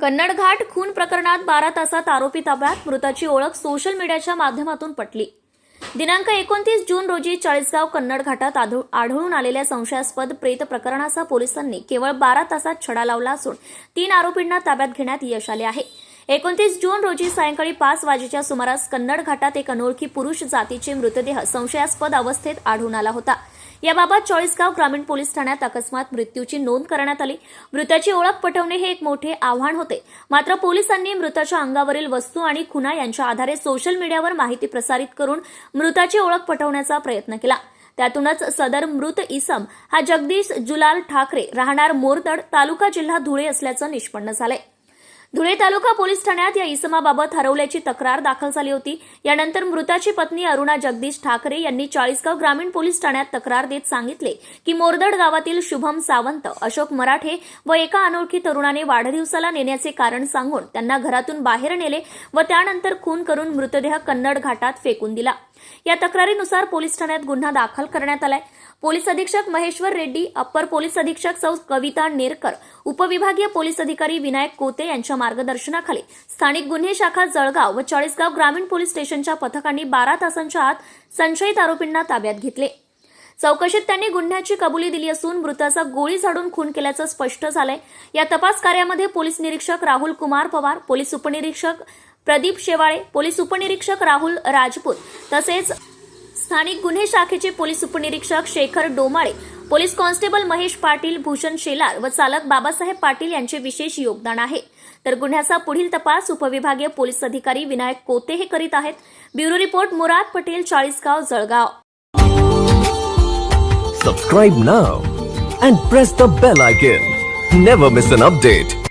कन्नड घाट खून प्रकरणात बारा तासात आरोपी ताब्यात मृताची ओळख सोशल मीडियाच्या माध्यमातून पटली. दिनांक एकोणतीस जून रोजी चाळीसगाव कन्नड घाटात आढळून आलेल्या संशयास्पद प्रेत प्रकरणाचा पोलिसांनी केवळ बारा तासात छडा लावला असून तीन आरोपींना ताब्यात घेण्यात यश आले आहे. एकोणतीस जून रोजी सायंकाळी पाच वाजेच्या सुमारास कन्नड घाटात एक अनोळखी पुरुष जातीचे मृतदेह संशयास्पद अवस्थेत आढळून आला होता. याबाबत चाळीसगाव ग्रामीण पोलीस ठाण्यात अकस्मात मृत्यूची नोंद करण्यात आली. मृताची ओळख पटवणे हे एक मोठे आव्हान होते. मात्र पोलिसांनी मृताच्या अंगावरील वस्तू आणि खुना यांच्या आधारे सोशल मीडियावर माहिती प्रसारित करून मृताची ओळख पटवण्याचा प्रयत्न केला. त्यातूनच सदर मृत इसम हा जगदीश जुलाल ठाकरे राहणार मोरतड तालुका जिल्हा धुळे असल्याचं निष्पन्न झालंय. धुळे तालुका पोलीस ठाण्यात या इसमाबाबत हरवल्याची तक्रार दाखल झाली होती. यानंतर मृताची पत्नी अरुणा जगदीश ठाकरे यांनी चाळीसगाव ग्रामीण पोलीस ठाण्यात तक्रार देत सांगितले की मोरदड गावातील शुभम सावंत अशोक मराठे व एका अनोळखी तरुणाने वाढदिवसाला नेण्याचे कारण सांगून त्यांना घरातून बाहेर नेले व त्यानंतर खून करून मृतदेह कन्नड घाटात फेकून दिला. या तक्रारीनुसार पोलीस ठाण्यात गुन्हा दाखल करण्यात आलाय. पोलीस अधीक्षक महेश्वर रेड्डी अप्पर पोलीस अधीक्षक सौ कविता नेरकर उपविभागीय पोलीस अधिकारी विनायक कोते यांच्या मार्गदर्शनाखाली स्थानिक गुन्हे शाखा जळगाव व चाळीसगाव ग्रामीण पोलीस स्टेशनच्या पथकांनी बारा तासांच्या आत संशयित आरोपींना ताब्यात घेतले. चौकशीत त्यांनी गुन्ह्याची कबुली दिली असून मृताचा गोळी झाडून खून केल्याचं स्पष्ट झालंय. या तपास कार्यामध्ये पोलीस निरीक्षक राहुल कुमार पवार पोलीस उपनिरीक्षक प्रदीप शेवाळे पोलीस उपनिरीक्षक राहुल राजपूत तसेच स्थानिक गुन्हे शाखेचे पोलीस उपनिरीक्षक शेखर डोमाळे पोलीस कॉन्स्टेबल महेश पाटील भूषण शेलार व चालक बाबासाहेब पाटील यांचे विशेष योगदान आहे. तर गुन्ह्याचा पुढील तपास उपविभागीय पोलीस अधिकारी विनायक कोते हे करीत आहेत. Bureau report Murad Patel Chalisgaon Jalgaon. Subscribe now and press the bell icon never miss an update